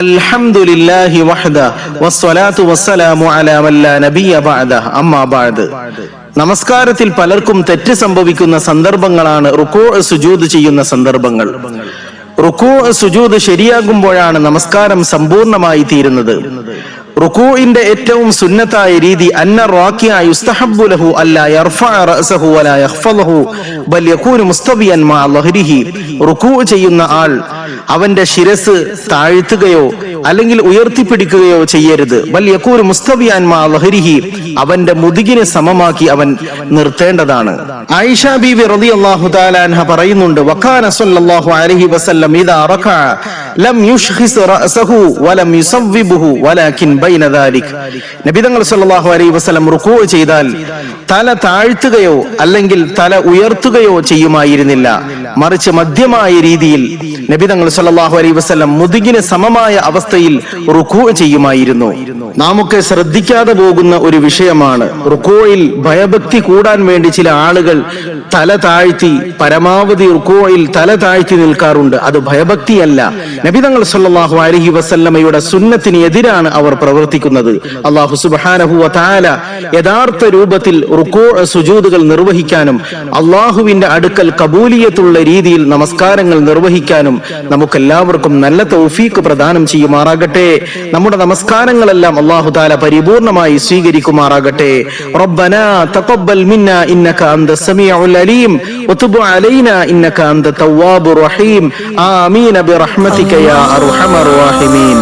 الحمد لله وحده والصلاة والسلام على من لا نبي بعده أما بعد നമസ്കാരത്തിൽ പലർക്കും തെറ്റ് സംഭവിക്കുന്ന സന്ദർഭങ്ങളാണ് റുക്കോ സുജൂദ് ചെയ്യുന്ന സന്ദർഭങ്ങൾ റുക്കോ സുജൂദ് ശരിയാകുമ്പോഴാണ് നമസ്കാരം സമ്പൂർണമായി തീരുന്നത് റുക്കൂഇന്റെ ഏറ്റവും സുന്നത്തായ രീതി അന്ന റാക്കിയ യുസ്തഹബ്ബു ലഹു അല്ലാ യർഫഅ റഅസഹു വലാ യഖ്ഫദഹു ബൽ യകൂനു മുസ്തവിയൻ മാ ലഹ്രിഹി റുക്കൂ ചെയ്യുന്ന ആൾ അവന്റെ ശിരസ് താഴ്ത്തുകയോ അല്ലെങ്കിൽ ഉയർത്തിപ്പിടിക്കുകയോ ചെയ്യരുത്. ബൽ മുസ്തവിയാൻമാ ലഹരിഹി. അവന്റെ മുതുകിനെ സമമാക്കി അവൻ നിർത്തേണ്ടതാണ്. ആയിഷ ബീവി റളിയല്ലാഹു തആല അൻഹ പറയുന്നുണ്ട് സല്ലല്ലാഹു അലൈഹി വസല്ലം ഇദാ റകഅ ലം വലം ബൈന നബി തങ്ങൾ സല്ലല്ലാഹു അലൈഹി വസല്ലം ചെയ്താൽ തല താഴ്ത്തുകയോ അല്ലെങ്കിൽ തല ഉയർത്തുകയോ ചെയ്യുമായിരുന്നില്ല. മറിച്ച് മധ്യമായ രീതിയിൽ നബി സല്ലല്ലാഹു അലൈഹി വസല്ലം മുതുകിന് സമമായ അവസ്ഥയിൽ റുക്കു ചെയ്യുമായിരുന്നു. നാമൊക്കെ ശ്രദ്ധിക്കാതെ പോകുന്ന ഒരു വിഷയമാണ് റുക്കോയിൽ ഭയഭക്തി കൂടാൻ വേണ്ടി ചില ആളുകൾ തല താഴ്ത്തി പരമാവധി റുക്കോയിൽ തല താഴ്ത്തി നിൽക്കാറുണ്ട്. അത് ഭയഭക്തിയല്ല. നബിതങ്ങൾ സല്ലാഹു അലഹി വസല്ലമയുടെ സുന്നത്തിന് എതിരാണ് അവർ പ്രവർത്തിക്കുന്നത്. അള്ളാഹു സുബ്ഹാനഹു താല യഥാർത്ഥ രൂപത്തിൽ റുക്കോ സുജൂതുകൾ നിർവഹിക്കാനും അള്ളാഹുവിന്റെ അടുക്കൽ കബൂലിയത്തുള്ള രീതിയിൽ നമസ്കാരങ്ങൾ നിർവഹിക്കാനും നമുക്കെല്ലാവർക്കും നല്ല തൗഫീഖ് പ്രദാനം ചെയ്യുമാറാകട്ടെ. നമ്മുടെ നമസ്കാരങ്ങളെല്ലാം അള്ളാഹു താല പരിപൂർണമായി സ്വീകരിക്കുമാറാകട്ടെ. റബ്ബനാ തഖബ്ബൽ മിന്ന ഇന്നക അന്ത സമീഉൽ അലീം വതുബ് അലൈനാ ഇന്നക അന്ത തവ്വാബുർ റഹീം. ആമീൻ ബിറഹ്മതിക യാ അർഹമർ റഹീമീൻ.